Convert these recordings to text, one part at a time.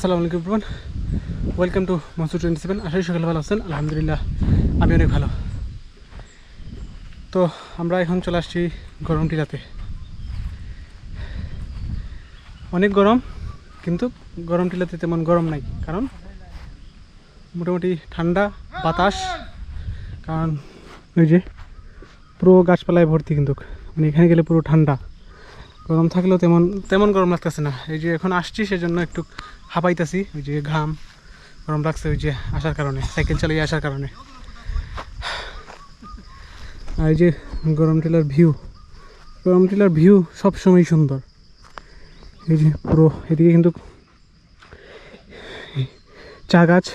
আসসালামু আলাইকুম everyone welcome to Mansur twenty seven আশা করি সকালে ভালো আছেন। আলহামদুলিল্লাহ, আমি অনেক ভালো। তো আমরা এখন চলে আসছি গরম টিলাতে। অনেক গরম, কিন্তু গরম টিলাতে তেমন গরম নাই। কারণ মোটামুটি ঠান্ডা বাতাস, কারণ ওই যে পুরো গাছপালায় ভর্তি কিন্তু। মানে এখানে গেলে পুরো ঠান্ডা। গরম থাকলেও তেমন তেমন গরম লাগতেছে না। এই যে এখন আসছি, সেজন্য একটু হাঁপাইতেছি। ওই যে ঘাম গরম লাগছে ওই যে আসার কারণে, সাইকেল চালিয়ে আসার কারণে। আর এই যে গরম টিলার ভিউ, গরম টিলার ভিউ সবসময় সুন্দর। এই যে পুরো, এদিকে কিন্তু চা গাছ,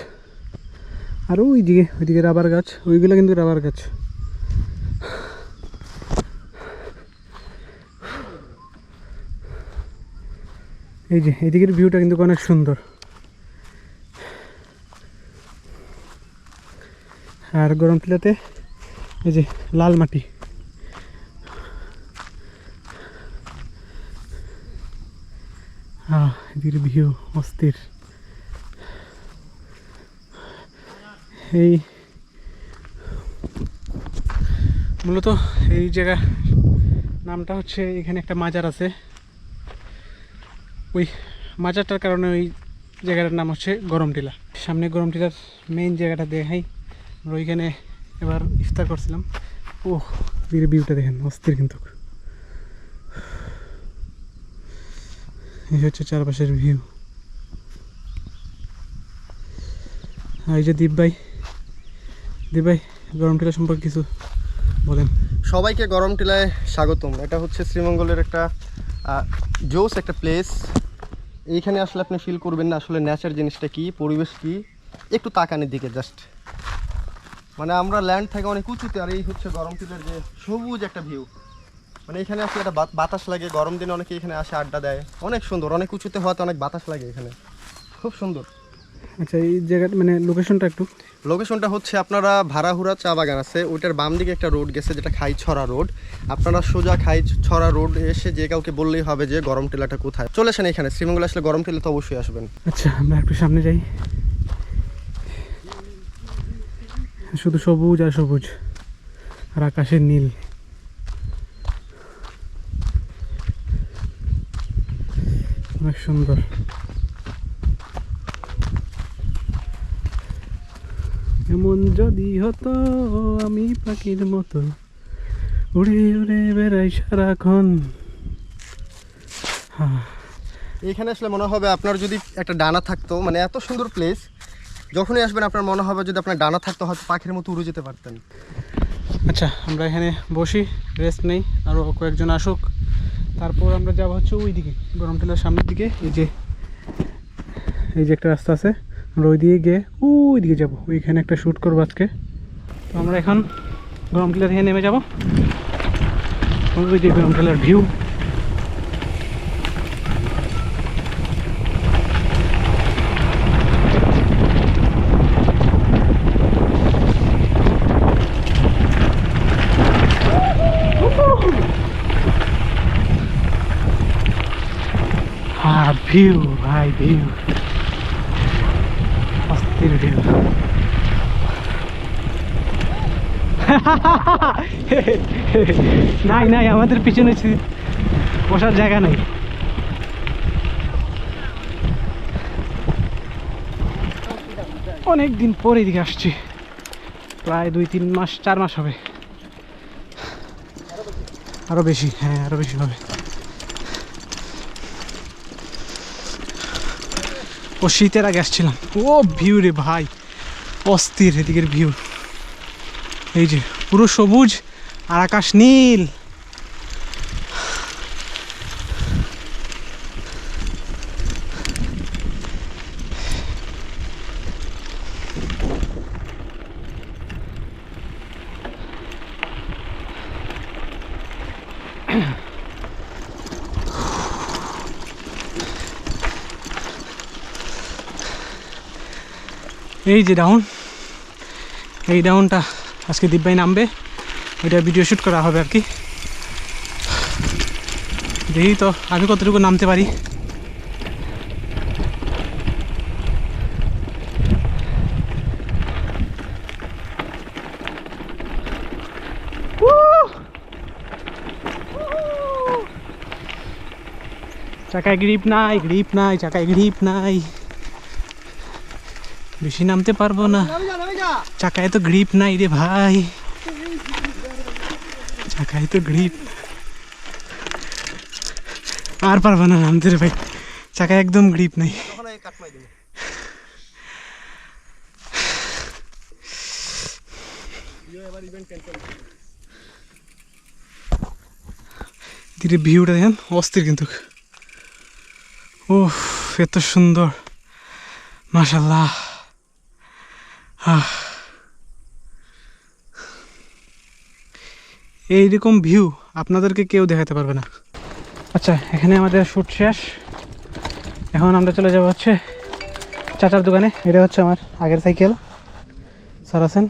আর ওইদিকে ওইদিকে রাবার গাছ, ওইগুলো কিন্তু রাবার গাছ। এই যে, এদিকের ভিউটা কিন্তু অনেক সুন্দর। আর গরম টিলাতে এই যে লাল মাটি। এদিকের ভিউ অস্থির। এই মূলত এই জায়গা নামটা হচ্ছে এখানে একটা মাজার আছে। ওই মাজারটার কারণে ওই জায়গাটার নাম হচ্ছে গরম টিলা। সামনে গরম টিলার মেইন জায়গাটা দেখাই। আমরা ওইখানে এবার ইফতার করছিলাম। ও দিকে ভিউটা দেখেন, অস্থির কিন্তু। এই হচ্ছে চারপাশের ভিউ এই যে দীপ ভাই দীপ ভাই, গরম টিলা সম্পর্কে কিছু বলেন। সবাইকে গরম টিলায় স্বাগতম। এটা হচ্ছে শ্রীমঙ্গলের একটা জোস একটা প্লেস এইখানে আসলে আপনি ফিল করবেন না আসলে ন্যাচার জিনিসটা কি, পরিবেশ কি। একটু তাকানের দিকে জাস্ট মানে আমরা ল্যান্ড থেকে অনেক উঁচুতে, আর এই হচ্ছে গরম টিলার যে সবুজ একটা ভিউ মানে এখানে আসলে একটা বাতাস লাগে, গরম দিনে অনেকে এখানে আসে, আড্ডা দেয়। অনেক সুন্দর, অনেক উঁচুতে হওয়াতে অনেক বাতাস লাগে এখানে। খুব সুন্দর। আচ্ছা এই জায়গাটা মানে লোকেশনটা একটু। লোকেশনটা হচ্ছে আপনারা ভাড়াহুড়া চা বাগান আছে ওইটার বাম দিকে একটা রোড গেছে যেটা খাই ছড়া রোড আপনারা সোজা খাই ছড়া রোড এসে যে কাউকে বললেই হবে যে গরম টেলাটা কোথায়? চলে আসেন এখানে শ্রীমঙ্গল আসলে গরম টিলা তো অবশ্যই আসবেন। আচ্ছা আমরা একটু সামনে যাই। শুধু সবুজ আর সবুজ আর আকাশের নীল। অনেক সুন্দর। যদি হতো আমি পাখির মতো। উড়ে উড়ে বেড়াই সারাক্ষণ। এখানে আসলে মনে হবে আপনার যদি একটা ডানা থাকতো মানে এত সুন্দর প্লেস যখনই আসবেন আপনার মনে হবে যদি আপনার ডানা থাকতো হয়তো পাখির মতো উড়ে যেতে পারতেন। আচ্ছা আমরা এখানে বসি রেস্ট নেই আরও কয়েকজন আসুক। তারপর আমরা যাব হচ্ছে ওই দিকে গরম টিলার সামনের দিকে। এই যে এই যে একটা রাস্তা আছে। আমরা ওই দিকে গিয়ে ওই দিকে যাব। ওইখানে একটা শ্যুট করব আজকে। তো আমরা এখন গরম টিলা থেকে নেমে যাব। ওই দিকে গরম টিলার ভিউ হ্যাঁ ভিউ ভাই ভিউ অস্থির ভিউ নাই নাই, আমাদের পিছনে বসার জায়গা নেই। অনেক দিন পরে এদিকে আসছি। প্রায় দুই, তিন মাস, চার মাস হবে। আরও বেশি হ্যাঁ আরও বেশি হবে। ও শীতের আগে আসছিলাম। ও ভিউ রে ভাই। অস্থির এদিকের ভিউ এই যে পুরো সবুজ আর আকাশ নীল। এই যে ডাউন এই ডাউনটা আজকে দিব্যাই নামবে। ওইটা ভিডিও শ্যুট করা হবে আর কি। দেখি তো, আমি কতটুকু নামতে পারি। চাকায় গ্রিপ নাই গ্রিপ নাই, চাকায় গ্রিপ নাই। বেশি নামতে পারব না। চাকায় তো গ্রিপ নাই রে ভাই। চাকায় তো গ্রিপ আর পারব না নামতে রে ভাই। চাকায় একদম গ্রিপ নাই। ধীরে ভিউটা দেখেন, অস্থির কিন্তু। ও এত সুন্দর। মাশাল্লাহ আহ। এইরকম ভিউ আপনাদেরকে কেউ দেখাতে পারবে না। আচ্ছা এখানে আমাদের শ্যুট শেষ। এখন আমরা চলে যাব হচ্ছে চাচার দোকানে। এটা হচ্ছে আমার আগের সাইকেল সারাসেন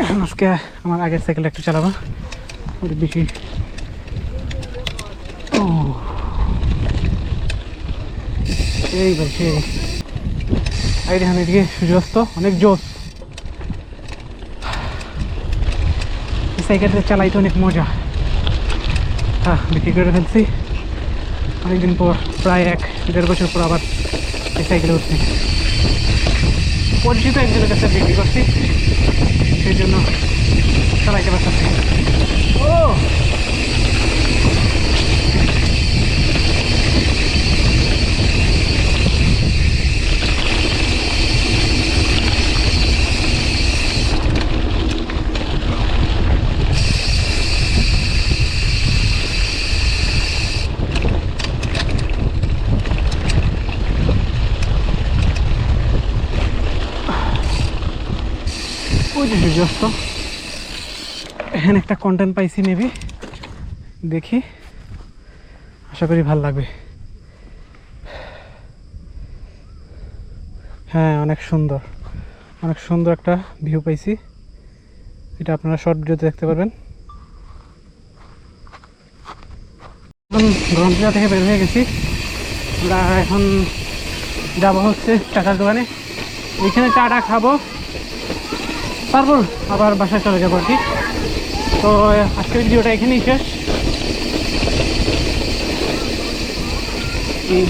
এখন আজকে আমার আগের সাইকেলটা একটু চালাবো। ওটা বেশি ও এই ভাই সেই এই দেখেন এদিকে সূর্যাস্ত, অনেক জোস এই সাইকেলটা চালাইতে অনেক মজা। হ্যাঁ বিক্রি করে ফেলছি। অনেকদিন পর, প্রায় এক, দেড় বছর পর আবার এই সাইকেলে উঠছি। পরিচিত একজনের কাছে বিক্রি করছি। সেই জন্য চালাইতে পারতেছি ও ওই সূর্যাস্ত এখানে একটা কন্টেন্ট পাইছি নেবি। দেখি। আশা করি ভালো লাগবে। হ্যাঁ অনেক সুন্দর। অনেক সুন্দর একটা ভিউ পাইছি। এটা আপনারা শর্ট ভিডিওতে দেখতে পারবেন। এখন গ্রন্থিয়া থেকে বের হয়ে গেছি। আমরা এখন যাব হচ্ছে চাটার দোকানে। ওইখানে চাটা খাব। তারপর আবার বাসায় চলে যাব আর কি। তো, আজকের ভিডিওটা এখানেই শেষ।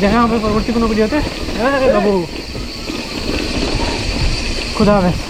দেখা হবে পরবর্তী কোনো ভিডিওতে। বাবু। খুদা হাফেজ।